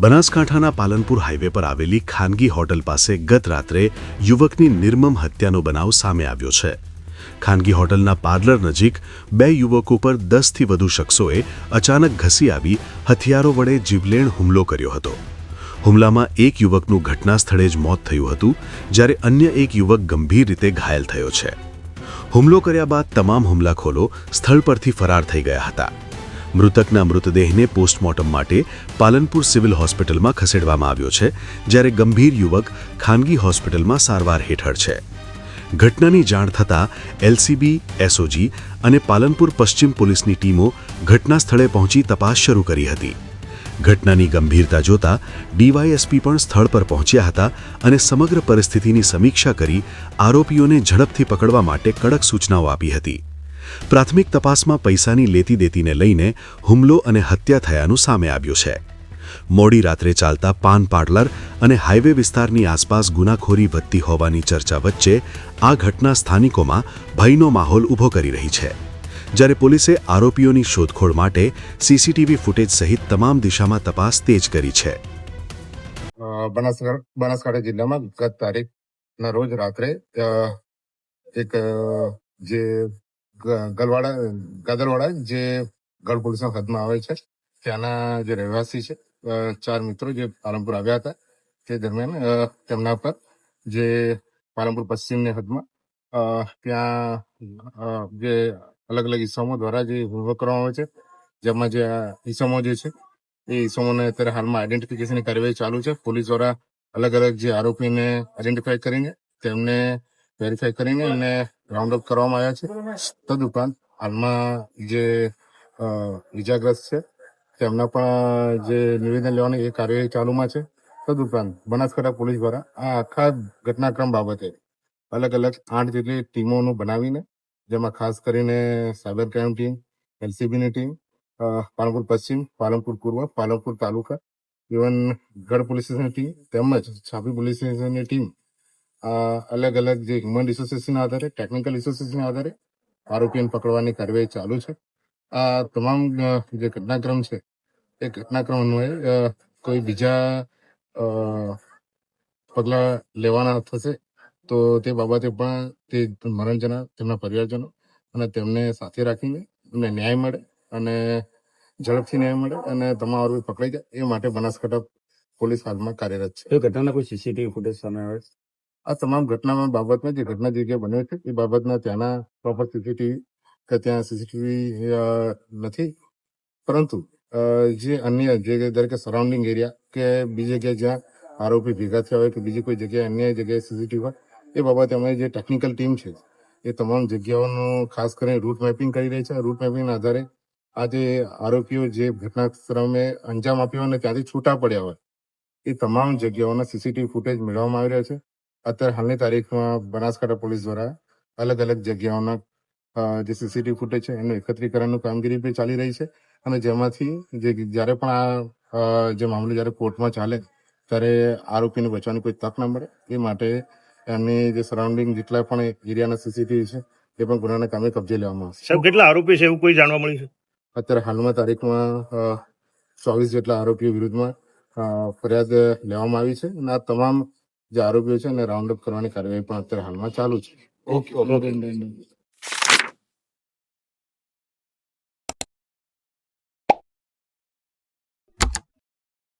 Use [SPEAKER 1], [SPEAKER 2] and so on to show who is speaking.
[SPEAKER 1] બનાસકાંઠાના પાલનપુર હાઈવે પર આવેલી ખાનગી હોટલ પાસે ગત રાત્રે યુવકની નિર્મમ હત્યાનો બનાવ સામે આવ્યો છે. ખાનગી હોટલના પાર્લર નજીક બે યુવકો પર દસથી વધુ શખ્સોએ અચાનક ઘસી આવી હથિયારો વડે જીવલેણ હુમલો કર્યો હતો. હુમલામાં એક યુવકનું ઘટના સ્થળે જ મોત થયું હતું, જ્યારે અન્ય એક યુવક ગંભીર રીતે ઘાયલ થયો છે. હુમલો કર્યા બાદ તમામ હુમલાખોરો સ્થળ પરથી ફરાર થઈ ગયા હતા. મૃતકના મૃતદેહને પોસ્ટમોર્ટમ માટે પાલનપુર સિવિલ હોસ્પિટલમાં ખસેડવામાં આવ્યો છે, જ્યારે ગંભીર યુવક ખાનગી હોસ્પિટલમાં સારવાર હેઠળ છે. ઘટનાની જાણ થતાં એલસીબી, એસઓજી અને પાલનપુર પશ્ચિમ પોલીસની ટીમો ઘટના સ્થળે પહોંચી તપાસ શરૂ કરી હતી. ઘટનાની ગંભીરતા જોતા ડીવાયએસપી પણ સ્થળ પર પહોંચ્યા હતા અને સમગ્ર પરિસ્થિતિની સમીક્ષા કરી આરોપીઓને ઝડપથી પકડવા માટે કડક સૂચનાઓ આપી હતી. પ્રાથમિક તપાસમાં પૈસાની લેતી દેતીને લઈને હુમલો અને હત્યા થયાનું સામે આવ્યું છે. મોડી રાત્રે ચાલતા પાન પાર્લર અને હાઈવે વિસ્તારની આસપાસ ગુનાખોરી વધતી હોવાની ચર્ચા વચ્ચે આ ઘટના સ્થાનિકોમાં ભયનો માહોલ ઊભો કરી રહી છે. જ્યારે પોલીસે આરોપીઓની શોધખોળ માટે સીસીટીવી ફૂટેજ સહિત તમામ દિશામાં તપાસ તેજ કરી છે.
[SPEAKER 2] બનાસકાંઠા જિલ્લામાં ગત તારીખના રોજ રાત્રે એક જે ગલવાડા, ગાદરવાડા, જે ગઢ હદમાં આવે છે. ત્યાંના જે રહેવાસી છે ચાર મિત્રો જે પાલનપુર આવ્યા હતા, તે દરમિયાન તેમના પર જે પાલનપુર પશ્ચિમની હદમાં ત્યાં જે અલગ અલગ ઇસમો દ્વારા જે હુમલો કરવામાં આવે છે, જેમાં જે ઇસમો જે છે, એ ઇસમોને અત્યારે હાલમાં આઈડેન્ટિફિકેશનની કાર્યવાહી ચાલુ છે. પોલીસ દ્વારા અલગ અલગ જે આરોપીને આઈડેન્ટિફાઈ કરીને તેમને વેરીફાઈ કરીને અને રાઉન્ડ અપ કરવામાં આવ્યા છે. તદુપરાંત હાલમાં જે ઇજાગ્રસ્ત છે, તેમના પણ જે નિવેદન લેવાની એ કાર્યવાહી ચાલુમાં છે. તદુપરાંત બનાસકાંઠા પોલીસ દ્વારા આ આખા ઘટનાક્રમ બાબતે અલગ અલગ આઠ જેટલી ટીમોનું બનાવીને, જેમાં ખાસ કરીને સાયબર ક્રાઇમ ટીમ એલસીબીની ટીમ પાલનપુર પશ્ચિમ, પાલનપુર પૂર્વ, પાલનપુર તાલુકા, ઇવન ગઢ પોલીસ સ્ટેશનની ટીમ તેમજ છાપી પોલીસ સ્ટેશનની ટીમ અલગ અલગ જે હ્યુમન રિસોર્સિસના આધારે ટેકનિકલ રિસોર્સિસના આધારે આરોપીઓને પકડવાની કાર્યવાહી ચાલુ છે આ તમામ જે ઘટનાક્રમ છે, એ ઘટનાક્રમ અન્વયે કોઈ બીજા પગલાં લેવાના થશે તો તે બાબતે પણ તે મરણજના, તેમના પરિવારજનો અને તેમને સાથે રાખીને એમને ન્યાય મળે અને ઝડપથી ન્યાય મળે અને તમામ આરોપી પકડાઈ જાય એ માટે બનાસકાંઠા પોલીસ હાલમાં કાર્યરત છે
[SPEAKER 3] ઘટનાના કોઈ સીસીટીવી ફૂટેજ સામે આવે?
[SPEAKER 2] આ તમામ ઘટનામાં બાબતમાં જે ઘટના જગ્યાએ બન્યો છે, એ બાબતના ત્યાંના પ્રોપર સીસીટીવી કે ત્યાં સીસીટીવી નથી. પરંતુ જે અન્ય જે દરેક સરાઉન્ડિંગ એરિયા કે બીજી જગ્યાએ જ્યાં આરોપી ભેગા થયા હોય કે બીજી કોઈ જગ્યાએ અન્ય જગ્યાએ સીસીટીવી હોય, એ બાબતે અમે જે ટેકનિકલ ટીમ છે, એ તમામ જગ્યાઓનું ખાસ કરીને રૂટ મેપિંગ કરી રહી છે. રૂટ મેપિંગના આધારે આ જે આરોપીઓ જે ઘટના સ્થળે અંજામ આપ્યો અને ત્યાંથી છૂટા પડ્યા હોય, એ તમામ જગ્યાઓના સીસીટીવી ફૂટેજ મેળવવામાં આવી રહ્યા છે. અત્યારે હાલની તારીખમાં બનાસકાંઠા પોલીસ દ્વારા અલગ અલગ જગ્યાઓના જે સીસીટીવી ફૂટેજ છે એનું એકત્રીકરણનું કામગીરી બી ચાલી રહી છે. અને જેમાંથી જે જ્યારે પણ આ જે મામલો જ્યારે કોર્ટમાં ચાલે ત્યારે આરોપીને બચવાની કોઈ તક ન મળે. એ માટે એમની જે સરાઉન્ડિંગ જેટલા પણ એરિયાના સીસીટીવી છે એ પણ ગુનાના કામે કબજે લેવામાં આવશે.
[SPEAKER 3] સાહેબ કેટલા આરોપી છે એવું કોઈ જાણવા મળ્યું છે?
[SPEAKER 2] અત્યારે હાલમાં તારીખમાં ચોવીસ જેટલા આરોપીઓ વિરુદ્ધમાં ફરિયાદ લેવામાં આવી છે. અને આ તમામ જે આરોપીઓ છે એને રાઉન્ડ અપ કરવાની કાર્યવાહી પણ અત્યારે હાલમાં ચાલુ છે.
[SPEAKER 3] Okay okay